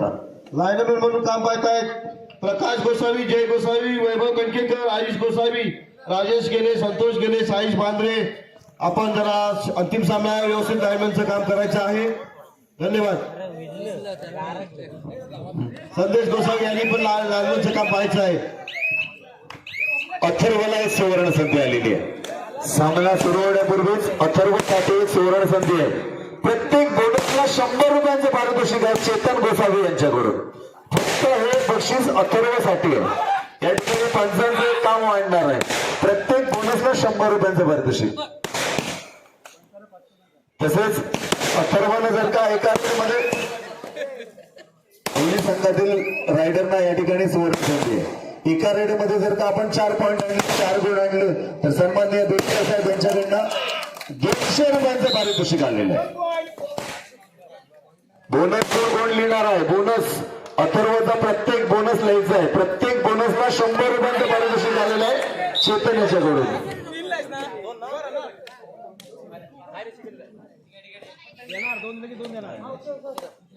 बघता लाईनमॅन म्हणून काम पाहत आहेत प्रकाश गोसावी जय गोसावी वैभव कणकेकर आयुष गोसावी राजेश गेले संतोष गेले साईश बांद्रे. आपण जरा अंतिम सामना व्यवस्थित लाईनमॅनचं काम करायचं आहे. धन्यवाद. संदेश गोसावी यांनी पण ला- लाईनमॅनचं काम पाहायचं आहे. अथर्वला एक सुवर्ण संधी आलेली आहे. सामना सुरू होण्यापूर्वीच अथर्वसाठी एक सुवर्ण संधी आहे. प्रत्येक मला शंभर रुपयांचं पारितोषिक आहे चेतन गोसावी यांच्याकडून. फक्त हे बक्षीस अथर्वसाठी आहे. या ठिकाणी पंचांचं एक काम वाढणार आहे प्रत्येक बोनसला शंभर रुपयांचं पारितोषिक. तसेच अथर्वानं जर का एका मध्ये दोन्ही संघातील रायडरना या ठिकाणी सुवर्ण संधी आहे. एका रेडमध्ये जर का आपण चार पॉईंट आणले चार गुण आणलं तर सन्माननीय बेटकर साहेब यांच्याकडनं दोनशे रुपयांचं पारितोषिक आलेलं आहे. बोनस कोण लिहिणार आहे बोनस अथर्वचा प्रत्येक बोनस लिहायचा आहे. प्रत्येक बोनसला शंभर रुपयांचं पारितोषिक झालेलं आहे चेतन याच्याकडून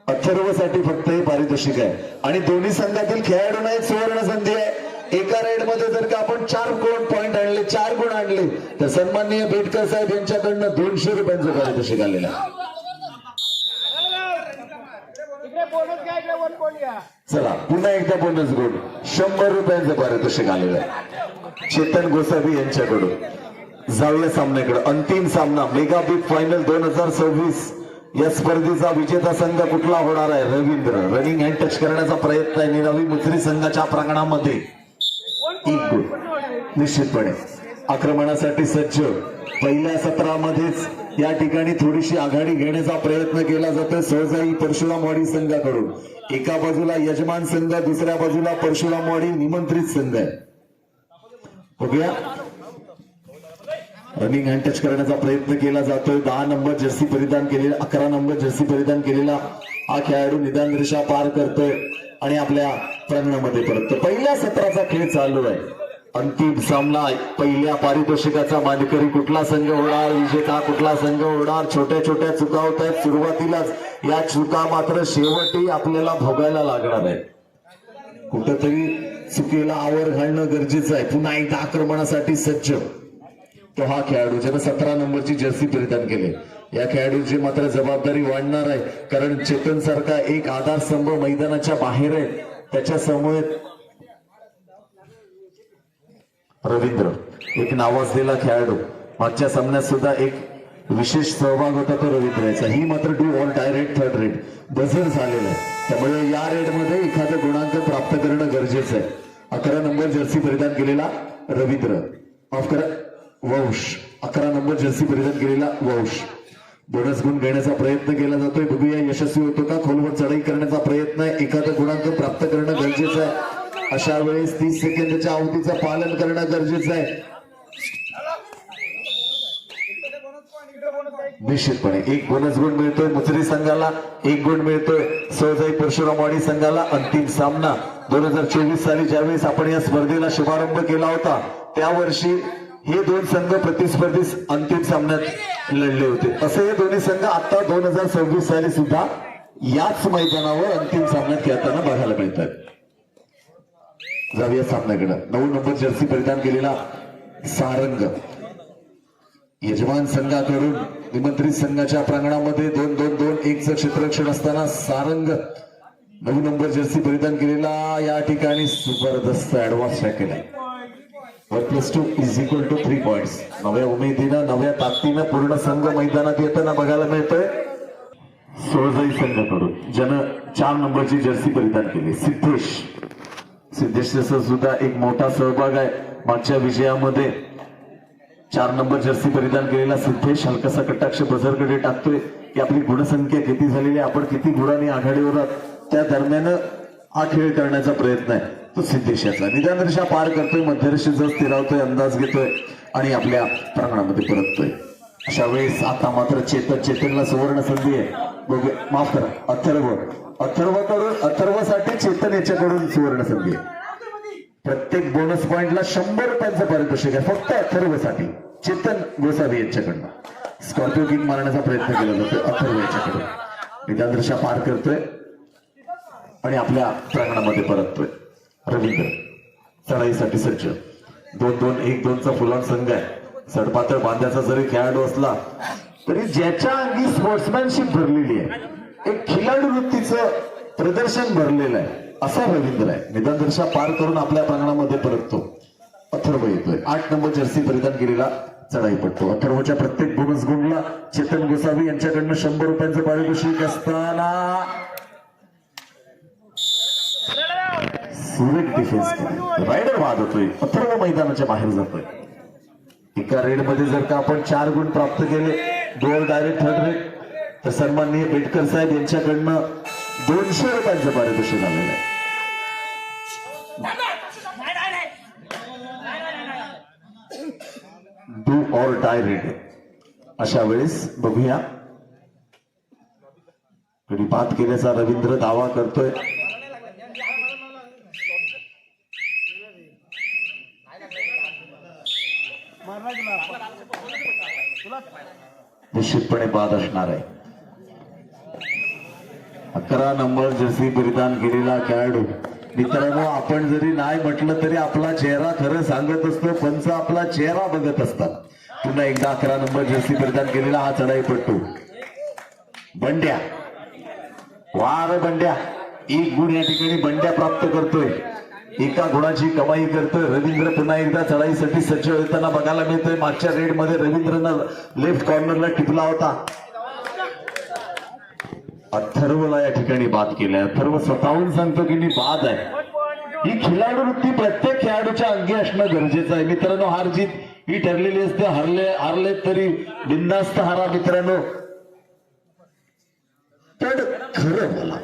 अथर्वसाठी फक्त हे पारितोषिक आहे. आणि दोन्ही संघातील खेळाडूंना एक सुवर्ण संधी आहे. एका राईडमध्ये जर का आपण चार गुण पॉईंट आणले चार गुण आणले तर सन्माननीय बेटकर साहेब यांच्याकडनं दोनशे रुपयांचं पारितोषिक आलेलं आहे इकडे बोनस घ्या इकडे वन पॉईंट घ्या चला पुन्हा एकदा बोनस गुण शंभर रुपयांचं पारितोषिक आलेलं आहे. चेतन गोसावी यांच्याकडून. जाऊया सामन्याकडे. अंतिम सामना मेगा बिग फायनल दोन हजार सव्वीस. या स्पर्धेचा विजेता संघ कुठला होणार आहे? रवींद्र. रनिंग हँड टच करण्याचा प्रयत्न आहे निरावी मुसरी संघाच्या प्रांगणामध्ये. निश्चितपणे. आक्रमणासाठी सज्ज. पहिल्या सत्रामध्येच या ठिकाणी थोडीशी आघाडी घेण्याचा प्रयत्न केला जातोय. सहजाई परशुरामवाडी संघाकडून. एका बाजूला यजमान संघ दुसऱ्या बाजूला परशुरामवाडी निमंत्रित संघ आहे. बघूया. रनिंग हँड टच करण्याचा प्रयत्न केला जातोय. दहा नंबर जर्सी परिधान केलेला अकरा नंबर जर्सी परिधान केलेला हा खेळाडू निदान रेषा पार करतोय आणि आपल्या प्रांगणामध्ये परततो पहिल्या सत्राचा खेळ चालू आहे. अंतिम सामना पहिल्या पारितोषिकाचा मानकरी कुठला संघ होणार? विजेता कुठला संघ होणार? छोट्या छोट्या चुका होत आहेत. सुरुवातीलाच या चुका मात्र शेवटी आपल्याला भोगायला लागणार आहे कुठेतरी चुकीला आवर घालणं गरजेचं आहे. पुन्हा एकदा आक्रमणासाठी सज्ज. तो हा खेळाडू ज्यानं सतरा नंबरची जर्सी परिधान केली. या खेळाडूची मात्र जबाबदारी वाढणार आहे. कारण चेतन सारखा एक आधारस्तंभ मैदानाच्या बाहेर आहे. त्याच्यासमोर रवींद्र. एक नावाजलेला खेळाडू. मागच्या सामन्यात सुद्धा एक विशेष सहभाग होता तो रवींद्र याचा ही मात्र do or die raid third raid buzzer झालेला आहे. त्यामुळे या रेडमध्ये एखादं गुणांक प्राप्त करणं गरजेचं आहे. अकरा नंबर जर्सी परिधान केलेला रवींद्र. माफ करा. वंश. अकरा नंबर जर्सी परिधान केलेला वंश. बोनस गुण घेण्याचा प्रयत्न केला जातोय. बघूया यशस्वी होतो का? खोलवर चढाई करण्याचा प्रयत्न आहे. एखादा गुणांक प्राप्त करणं गरजेचं आहे. अशा वेळेस तीस सेकंदाच्या अवधीचं पालन करणं गरजेचं आहे. निश्चितपणे एक बोनस गुण मिळतोय मुसरी संघाला एक गुण मिळतोय सहजाई परशुरामवाडी संघाला अंतिम सामना. दोन हजार चोवीस साली ज्यावेळेस आपण या स्पर्धेला शुभारंभ केला होता त्या वर्षी हे दोन संघ प्रतिस्पर्धी अंतिम सामन्यात लढले होते. असे हे दोन्ही संघ आता दोन हजार सव्वीस साली सुद्धा याच मैदानावर अंतिम सामन्यात खेळताना बघायला मिळतात. जाऊया सामन्याकडं. नऊ नंबर जर्सी परिधान केलेला सारंग. यजमान संघाकडून निमंत्रित संघाच्या प्रांगणामध्ये दोन दोन दोन एकचं क्षेत्ररक्षण असताना सारंग नऊ नंबर जर्सी परिधान केलेला. या ठिकाणी जबरदस्त ऍडव्हान्स ट्रॅक केला one plus two is equal to three point नव्या उमेदीनं नव्या ताकदीनं पूर्ण संघ मैदानात येताना बघायला मिळतोय. सोळजाई संघाकडून ज्यानं चार नंबरची जर्सी परिधान केली. सिद्धेश. सिद्धेश्वरचा सुद्धा एक मोठा सहभाग आहे. मागच्या विजयामध्ये चार नंबर जर्सी परिधान केलेला सिद्धेश हलकासा कटाक्ष बझरकडे टाकतोय. की आपली गुणसंख्या किती झालेली आहे? आपण किती गुणांनी आघाडीवर आहात? त्या दरम्यान हा खेळ करण्याचा प्रयत्न आहे. तो सिद्धेश याचा निदान रेषा पार करतोय. मध्यरेषेचा स्थिरावतोय अंदाज घेतोय आणि आपल्या प्रांगणामध्ये परततोय. अशा वेळेस आता मात्र चेतन चेतनला सुवर्ण संधी आहे माफ करा. अथर्व. अथर्वकडून अथर्वसाठी चेतन याच्याकडून सुवर्ण संधी आहे. प्रत्येक बोनस पॉइंटला शंभर रुपयांचं पारितोषिक आहे. फक्त अथर्वसाठी. चेतन गोसावी यांच्याकडनं. स्कॉर्पिओ किंग मारण्याचा प्रयत्न केला जातो अथर्व याच्याकडून. निदान पार करतोय आणि आपल्या प्रांगणामध्ये परततोय. रवींद्र चढाईसाठी सज्ज. दोन दोन एक दोनचा फुलान संघ आहे. सडपातळ बांध्याचा जरी खेळाडू असला तरी ज्याच्या अंगी स्पोर्ट्समॅनशिप भरलेली आहे. एक खिलाडू वृत्तीचं प्रदर्शन भरलेलं आहे. असा रवींद्र आहे. निदान पार करून आपल्या प्रांगणामध्ये परततो. अथर्व येतोय. आठ नंबर जर्सी परिधान केलेला चढाई पडतो अथर्वच्या प्रत्येक बोनस गुणला चेतन गोसावी यांच्याकडनं शंभर रुपयांचं पारितोषिक असताना सुरेख डिफेन्स रायडर बाद होतोय. अथर्व मैदानाच्या बाहेर जातोय. एका रेडमध्ये जर का आपण चार गुण प्राप्त केले गोल डायरेक्ट थर्ड रेड तर सन्माननीय बेटकर साहेब यांच्याकडनं दोनशे रुपयांचं पारितोषिक आलेलं आहे. डू ऑर डाय रेड अशा वेळेस बघूया. कधी बात केल्याचा रवींद्र दावा करतोय. निश्चितपणे बाद असणार आहे. अकरा नंबर जर्सी परिधान केलेला खेळाडू. मित्रांनो आपण जरी नाही म्हटलं तरी आपला चेहरा खरं सांगत असतो पंच आपला चेहरा बघत असतात. पुन्हा एकदा अकरा नंबर जर्सी परिधान केलेला हा चढाई पट्टू बंड्या. वार बंड्या. एक गुण या ठिकाणी बंड्या प्राप्त करतोय. एका गुणाची कमाई करतोय. रवींद्र पुन्हा एकदा चढाईसाठी सज्ज होताना बघायला मिळतोय. मागच्या रेडमध्ये रवींद्रनं लेफ्ट कॉर्नरला टिपला होता. अथर्वला या ठिकाणी बाद केलाय. अथर्व स्वतःहून सांगतो की मी बाद आहे. ही खिलाडू वृत्ती प्रत्येक खेळाडूच्या अंगी असणं गरजेचं आहे. मित्रांनो हार जीत ही ठरलेली असते. हरले हारले तरी बिंदास्त हारा मित्रांनो. पण खरं मला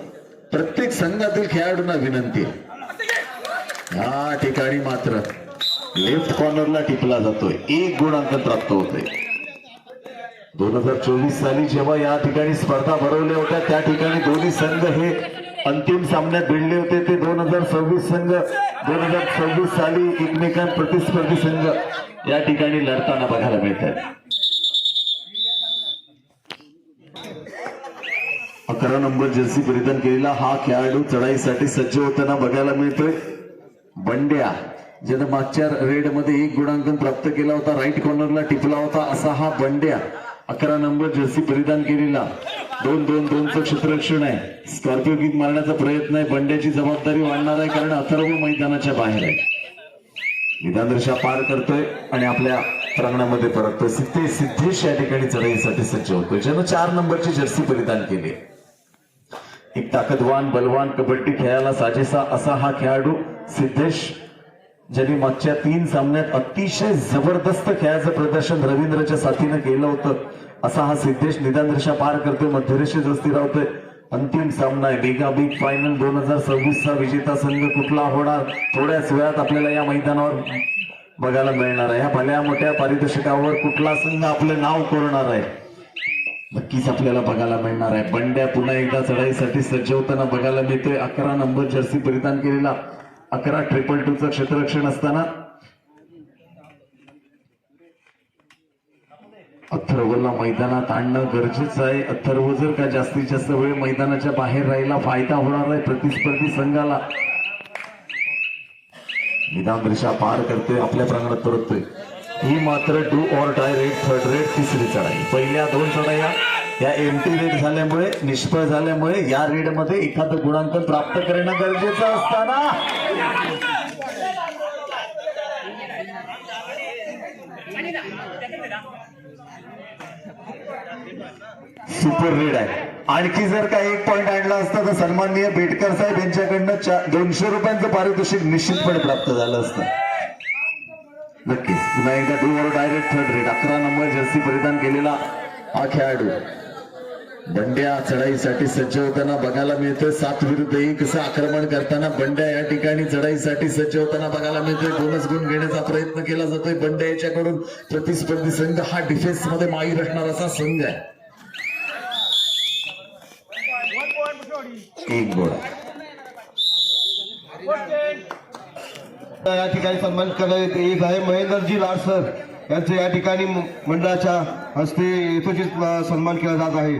प्रत्येक संघातील खेळाडूंना विनंती आहे. या ठिकाणी मात्र लेफ्ट कॉर्नरला टिपला जातोय. एक गुणांकन प्राप्त होतोय. दोन हजार चोवीस साली जेव्हा या ठिकाणी स्पर्धा भरवल्या होत्या त्या ठिकाणी दोन्ही संघ हे अंतिम सामन्यात भिडले होते. ते दोन हजार सव्वीस संघ दोन हजार सव्वीस साली एकमेकां प्रतिस्पर्धी संघ या ठिकाणी लढताना बघायला मिळत आहेत अकरा नंबर जर्सी परिधान केलेला हा खेळाडू चढाईसाठी सज्ज होताना बघायला मिळतोय. बंड्या ज्यानं मागच्या रेडमध्ये एक गुणांकन प्राप्त केला होता राईट कॉर्नरला टिपला होता असा हा बंड्या. अकरा नंबर जर्सी परिधान केलेला. दोन दोन दोनचं क्षेत्ररक्षण आहे. स्कॉर्पिओ किक मारण्याचा प्रयत्न आहे. बंड्याची जबाबदारी वाढणार आहे कारण अथर्व मैदानाच्या बाहेर आहे. विधानदर्शा पार करतोय आणि आपल्या प्रांगणामध्ये परततोय. सिद्धे सिद्धेश या ठिकाणी चढाईसाठी सज्ज होतोय. ज्यानं चार नंबरची जर्सी परिधान केली एक ताकदवान बलवान कबड्डी खेळायला साजेसा असा हा खेळाडू सिद्धेश ज्यांनी मागच्या तीन सामन्यात अतिशय जबरदस्त खेळाचं प्रदर्शन रवींद्रच्या साथीनं केलं होतं. असा हा सिद्धेश निदानदृशा पार करतोय. मध्यरेषेत वस्ती राहतोय. अंतिम सामना आहे. मेगा बिग फायनल दोन हजार सव्वीस चा विजेता संघ कुठला होणार? थोड्याच वेळात आपल्याला या मैदानावर बघायला मिळणार आहे. ह्या भल्या मोठ्या पारितोषिकावर कुठला संघ आपलं नाव कोरणार आहे? नक्कीच आपल्याला बघायला मिळणार आहे. बंड्या पुन्हा एकदा चढाईसाठी सज्ज होताना बघायला मिळतोय. अकरा नंबर जर्सी परिधान केलेला. अकरा ट्रिपल टूचं क्षेत्ररक्षण असताना अथर्वला मैदानात आणणं गरजेचं आहे. अथर्व जर का जास्तीत जास्त वेळ मैदानाच्या बाहेर राहिला फायदा होणार आहे प्रतिस्पर्धी संघाला. निदान रेषा पार करतोय आपल्या प्रांगणात परततोय. ही मात्र do or die raid third raid तिसरी चढाई. पहिल्या दोन चढाया या एमटी रेड झाल्यामुळे निष्फळ झाल्यामुळे या रेडमध्ये एखादं गुणांकन प्राप्त करणं गरजेचं असताना. सुपर रेड आहे. आणखी जर का एक पॉईंट आणला असता तर सन्माननीय बेटकर साहेब यांच्याकडनं दोनशे रुपयांचं पारितोषिक निश्चितपणे प्राप्त झालं असतं. नक्कीच. पुन्हा एकदा do or die raid third raid. अकरा नंबर जर्सी परिधान केलेला हा खेळाडू बंड्या चढाईसाठी सज्ज होताना बघायला मिळतोय. सात विरुद्ध एक असं आक्रमण करताना बंड्या या ठिकाणी चढाईसाठी सज्ज होताना बघायला मिळतोय. बोनस गुण घेण्याचा प्रयत्न केला जातोय. बंड्या याच्याकडून प्रतिस्पर्धी संघ हा डिफेन्समध्ये माहीर असणार असा संघ आहे वन पॉइंट सोडी एक गोळा या ठिकाणी सन्मान करण्यात येत आहे. महेंद्रजी लाड सर यांचे या ठिकाणी मंडळाच्या हस्ते यथोचित सन्मान केला जात आहे.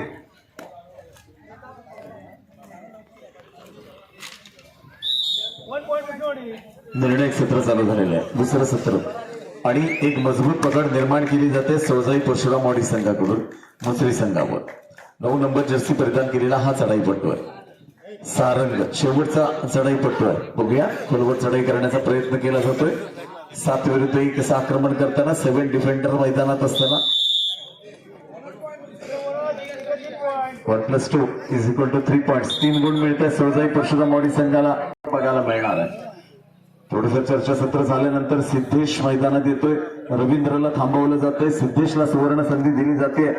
निर्णय सत्र चालू झालेलं आहे. दुसरं सत्र. आणि एक मजबूत पकड निर्माण केली जाते सौजाई परशुराम वाडी संघाकडून मुसरी संघावर. नऊ नंबर जर्सी परिधान केलेला हा चढाईपट्टू आहे सारंग शेवटचा चढाईपट्टू आहे. बघूया खोलवर चढाई करण्याचा प्रयत्न केला जातोय. सात विरुद्ध एक आक्रमण करताना सेव्हन डिफेंडर मैदानात असताना. One plus two is equal to three point तीन गुण मिळते सहजाई परशुराम मॉडी संघाला. बघायला मिळणार आहे. थोडस चर्चासत्र झाल्यानंतर सिद्धेश मैदानात येतोय. रवींद्रला थांबवलं जातंय. सिद्धेशला सुवर्ण संधी दिली जाते.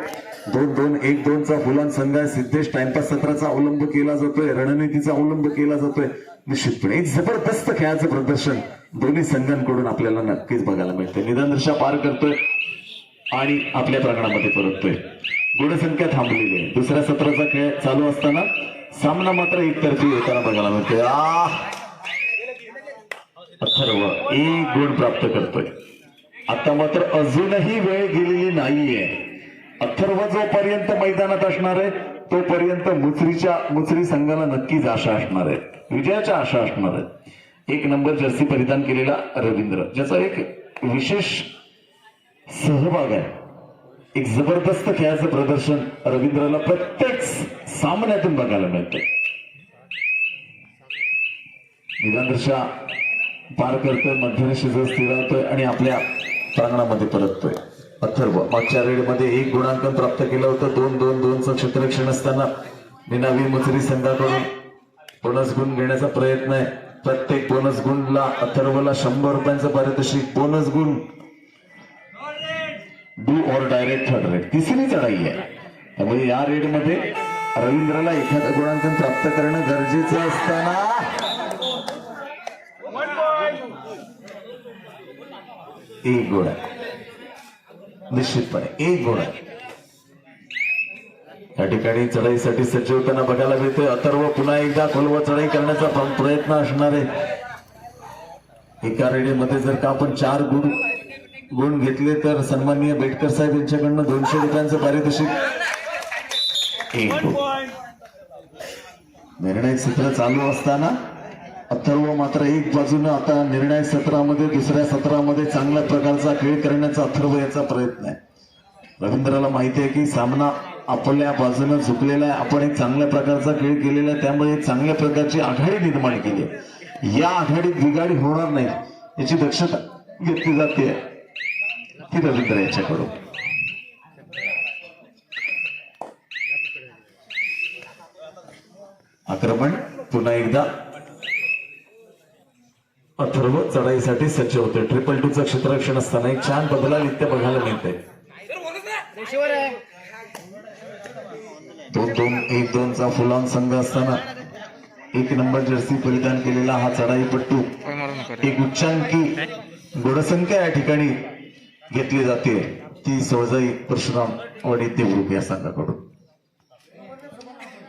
दोन दोन एक दोनचा फुलान संघ आहे. सिद्धेश टाइमपास सत्राचा अवलंब केला जातोय. रणनीतीचा अवलंब केला जातोय. निश्चितपणे एक जबरदस्त खेळाचं प्रदर्शन दोन्ही संघांकडून आपल्याला नक्कीच बघायला मिळतंय. निदानदर्शा पार करतोय आणि आपल्या प्रांगणामध्ये परततोय. गुणसंख्या थांबलेली आहे. दुसऱ्या सत्राचा खेळ चालू असताना सामना मात्र एकतर्फी होताना बघायला मिळतोय. आह! अथर्व एक गुण प्राप्त करतोय. आता मात्र अजूनही वेळ गेलेली नाहीये. अथर्व जोपर्यंत मैदानात असणार आहे तोपर्यंत मुचरीच्या मुचरी संघाला नक्कीच आशा असणार आहे. विजयाच्या आशा असणार आहेत एक नंबर जर्सी परिधान केलेला रवींद्र ज्याचा एक विशेष सहभाग आहे. एक जबरदस्त खेळाचं प्रदर्शन रवींद्रला प्रत्येक सामन्यातून बघायला मिळतं निदानदर्शा पार करतोय मध्यरेषी जो स्थिरावतोय आणि आपल्या प्रांगणामध्ये परततोय. अथर्व मागच्या रेडमध्ये एक गुणांकन प्राप्त केलं होतं. दोन दोन दोनचं क्षेत्ररक्षण असताना निनावी मजुरी संघाकडून बोनस गुण घेण्याचा प्रयत्न आहे. प्रत्येक बोनस गुणला अथर्वला शंभर रुपयांचं पारितोषिक. बोनस गुण. Do or die raid third raid तिसरी चढाई आहे. त्यामुळे या रेडमध्ये रवींद्रला एखादं गुणांकन प्राप्त करणं गरजेचं असताना एक गुण. आहे निश्चितपणे एक गुण. आहे या ठिकाणी चढाईसाठी सज्ज होताना बघायला मिळतोय. अथर्व पुन्हा एकदा खोलव चढाई करण्याचा प्रयत्न असणार आहे. एका रेडीमध्ये जर का आपण चार गुण गुण घेतले तर सन्माननीय बेटकर साहेब यांच्याकडनं दोनशे रुपयांचं पारितोषिक. एक निर्णय सूत्र सत्र चालू असताना अथर्व मात्र एक बाजूनं आता निर्णय सत्रामध्ये दुसऱ्या सत्रामध्ये चांगल्या प्रकारचा खेळ करण्याचा अथर्व याचा प्रयत्न आहे. रवींद्राला माहिती आहे की सामना आपल्या बाजूनं झुकलेला आहे. आपण एक चांगल्या प्रकारचा खेळ केलेला आहे. त्यामुळे एक चांगल्या प्रकारची आघाडी निर्माण केली आहे. या आघाडीत बिघाडी होणार नाही. याची दक्षता घेतली जाते. ती रवींद्र याच्याकडून. आक्रमण पुन्हा एकदा. अथर्व चढाईसाठी सज्ज होते. ट्रिपल टू चं क्षेत्ररक्षण असताना एक छान बदला नित्य बघायला मिळते. दोन दोन एक दोन चा फुलान संघ असताना एक नंबर जर्सी परिधान केलेला हा चढाईपट्टू एक उच्चांकी गुणसंख्या या ठिकाणी घेतली जाते. ती सहजाई परशुराम वडी देवरूप या संघाकडून.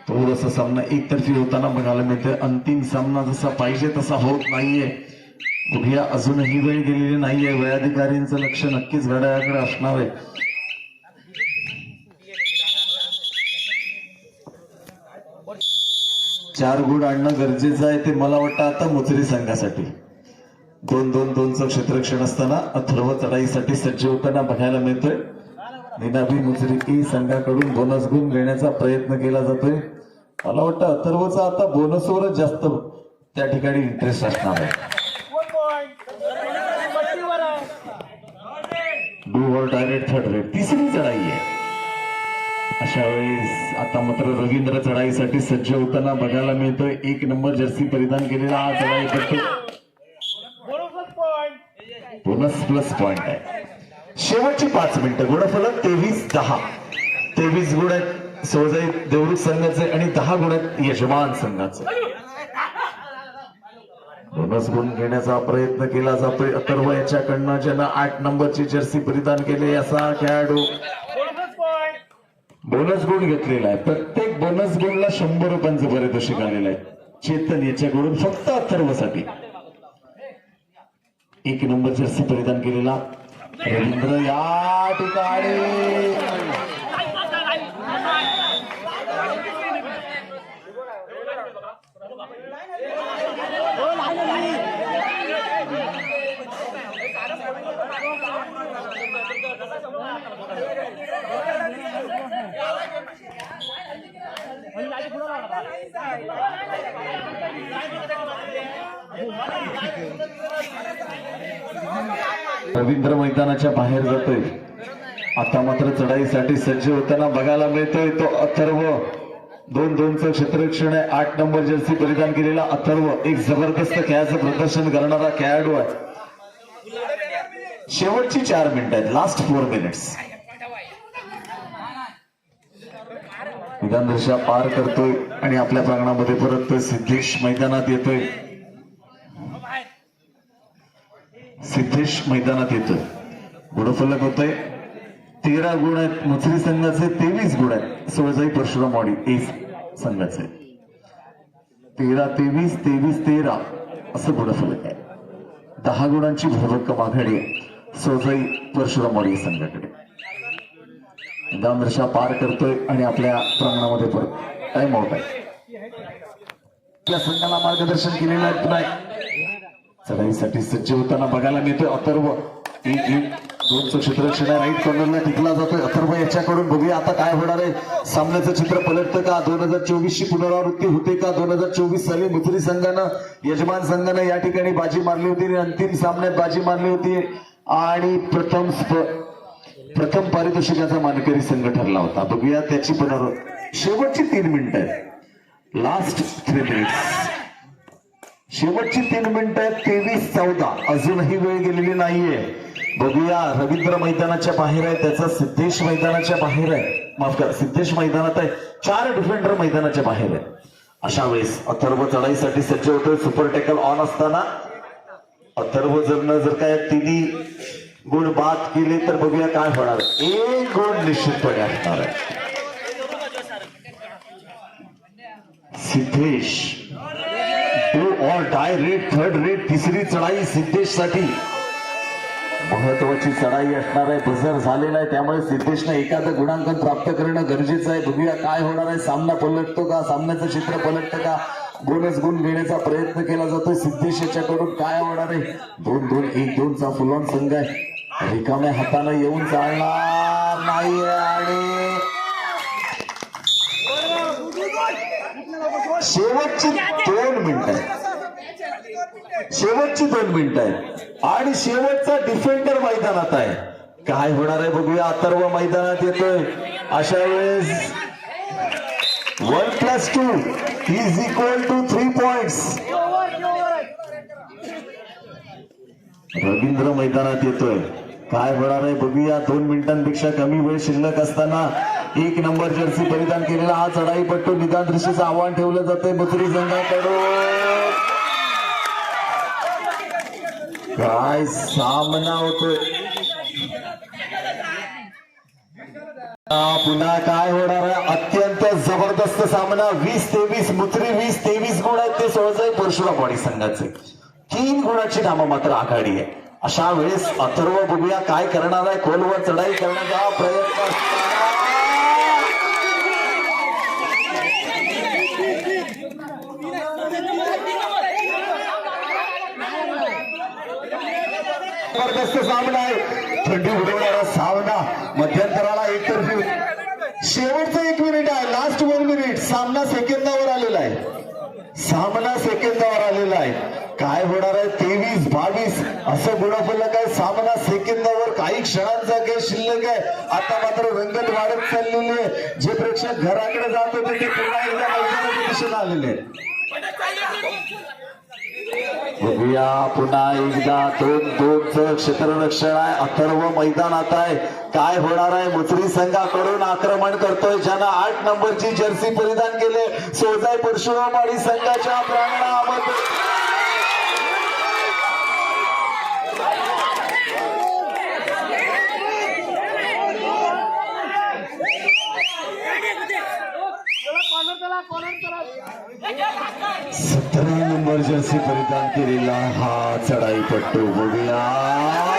थोडासा सामना एकतर्फी होताना बघायला मिळते. अंतिम सामना जसा पाहिजे तसा होत नाहीये. बघूया अजूनही वेळ गेलेली नाहीये. वेळाधिकाऱ्यांचं लक्ष नक्कीच घड्याळाकडे असणार आहे. चार गुण आणणं गरजेचं आहे ते मला वाटतं आता मुचरी संघासाठी दोन दोन दोनचं क्षेत्रक्षण असताना अथर्व चढाईसाठी सज्ज होताना बघायला मिळतोय. निनाभी मुचरिकी संघाकडून बोनस गुण घेण्याचा प्रयत्न केला जातोय. मला वाटतं अथर्वचा आता बोनसवरच जास्त त्या ठिकाणी इंटरेस्ट असणार आहे. डू और डायरेक्ट थर्ड रेट तिसरी चढाई आहे. अशा वेळेस आता मात्र रवींद्र चढाईसाठी सज्ज होताना बघायला मिळतोय. एक नंबर जर्सी परिधान केलेला हा चढाई करतो. बोनस प्लस पॉइंट आहे. शेवटची पाच मिनिटं. गुणफलक तेवीस दहा. तेवीस गुण आहेत सोजाई देवरुख संघाचे आणि दहा गुण आहेत यजमान संघाचे. बोनस गुण घेण्याचा प्रयत्न केला जातोय. अथर्व याच्याकडनं ज्यानं आठ नंबरची जर्सी परिधान केली असा खेळाडू. बोनस गुण घेतलेला आहे. प्रत्येक बोनस गुणला शंभर रुपयांचं पारितोषिक आलेलं आहे. चेतन याच्याकडून फक्त अथर्वसाठी एक नंबर जर्सी परिधान केलेला. रवींद्र या ठिकाणी. रवींद्र मैदानाच्या बाहेर जातोय. आता मात्र चढाईसाठी सज्ज होताना बघायला मिळतोय तो अथर्व. दोन दोनचं क्षेत्ररक्षण आहे. आठ नंबर जर्सी परिधान केलेला अथर्व. एक जबरदस्त खेळाचं प्रदर्शन करणारा खेळाडू आहे. शेवटची चार मिनिटं आहेत. लास्ट फोर मिनिट्स विधान पार करतोय आणि आपल्या प्रांगणामध्ये परत सिद्धेश मैदानात येतोय. सिद्धेश मैदानात येतोय. गुणफलक होतोय. तेरा गुण आहेत. मुसरी संघाचे तेवीस गुण आहेत. सोळजाई परशुराम वाडी एस संघाचे. तेरा तेवीस तेवीस तेरा असं गुणफलक आहे. दहा गुणांची भरभक्कम आघाडी आहे सोळजाई परशुराम वाडी संघाकडे. दामदर्शा पार करतोय आणि आपल्या प्रांगणामध्ये परत. टाइम आउट आहे. आपल्या संघाला मार्गदर्शन केलेलं आहे पुन्हा चढाईसाठी सज्ज होताना बघायला मिळतोय अथर्व. एक एक दोनचं क्षेत्ररक्षण आहे राईट कॉर्नरला टिकला जातोय. अथर्व याच्याकडून बघूया आता काय होणार आहे. सामन्याचं चित्र पलटतं का? दोन हजार चोवीस ची पुनरावृत्ती होते का? दोन हजार चोवीस साली मथुरी संघानं यजमान संघानं या ठिकाणी बाजी मारली होती आणि अंतिम सामन्यात बाजी मारली होती. आणि प्रथम प्रथम पारितोषिकाचा मानकरी संघ ठरला होता. बघूया त्याची पुनर शेवटची तीन मिनिटं आहेत. लास्ट थ्री मिनिट्स शेवटची तीन मिनिटं तेवीस चौदा. अजूनही वेळ गेलेली नाहीये. बघूया रवींद्र मैदानाच्या बाहेर आहे. त्याचा सिद्धेश मैदानाच्या बाहेर आहे. माफ करा सिद्धेश मैदानात आहे. चार डिफेंडर मैदानाच्या बाहेर आहे अशा वेळेस अथर्व चढाईसाठी सज्ज होतोय. सुपर टेकल ऑन असताना. अथर्व जर जर काय तिन्ही गुण बाद केले तर बघूया काय होणार. एक गुण निश्चितपणे असणार आहे. Siddhesh. Do or die raid third raid तिसरी चढाई सिद्धेशसाठी महत्वाची चढाई असणार आहे बजर झालेला आहे त्यामुळे सिद्धेशने एखादं गुणांकन प्राप्त करणं गरजेचं आहे. बघूया काय होणार आहे सामना पलटतो का सामन्याचं चित्र पलटतं का? गुणच गुण घेण्याचा प्रयत्न केला जातोय. सिद्धेश याच्याकडून काय होणार आहे? दोन दोन एक दोनचा फुलॉन संघ आहे. रिकाम्या हातानं येऊन चालणार नाही आणि शेवटची दोन मिनिट आहेत. शेवटची दोन मिनिट आहेत. आणि शेवटचा डिफेंडर मैदानात आहे. काय होणार आहे बघूया. अथर्व मैदानात येतोय. अशा वेळेस one plus two is equal to three point Ravindra मैदानात येतोय. काय होणार आहे बघूया. दोन मिनिटांपेक्षा कमी वेळ शिल्लक असताना एक नंबर जर्सी परिधान केलेला हा चढाईपट्टू निदान दृष्टीचं आव्हान ठेवलं जातंय मथुरी संघाकडून. काय सामना होतोय. पुन्हा काय होणार आहे? अत्यंत जबरदस्त सामना. वीस तेवीस मुत्री वीस तेवीस गुण आहेत ते सोळजाई परशुरामवाडी संघाचे. तीन गुणाची नाममात्र आघाडी आहे. अशा वेळेस अथर्व बघूया काय करणार आहे. खोलवर चढाई करण्याचा प्रयत्न. जबरदस्त सामना आहे. थंडी उडवणारा सामना मध्यंतराला एकतर्फी. शेवटचा एक मिनिट आहे. लास्ट वन मिनिट सामना सेकंदावर आलेला आहे. सामना सेकंदावर आलेला आहे. काय होणार आहे ते बावीस असं गुणफलक काय सामना सेकंदावर काही क्षणांचा काही शिल्लक आहे. आता मात्र रंगत वाढत चाललेली आहे. जे प्रेक्षक घराकडे जात होते ते पुन्हा एकदा मैदानाच्या दिशेला आलेले बघूया पुन्हा एकदा दोन दोनचं क्षेत्ररक्षण आहे. अथर्व मैदानात आहे. काय होणार आहे? मुसरी संघाकडून आक्रमण करतोय. ज्यानं आठ नंबरची जर्सी परिधान केले सोजाय परशुरामवाडी संघाच्या प्रांगणामध्ये चला कॉर्नर चला कॉर्नर चला सतरा नंबर जर्सी परिधान केलेला हा चढाईपट्टू बघूया.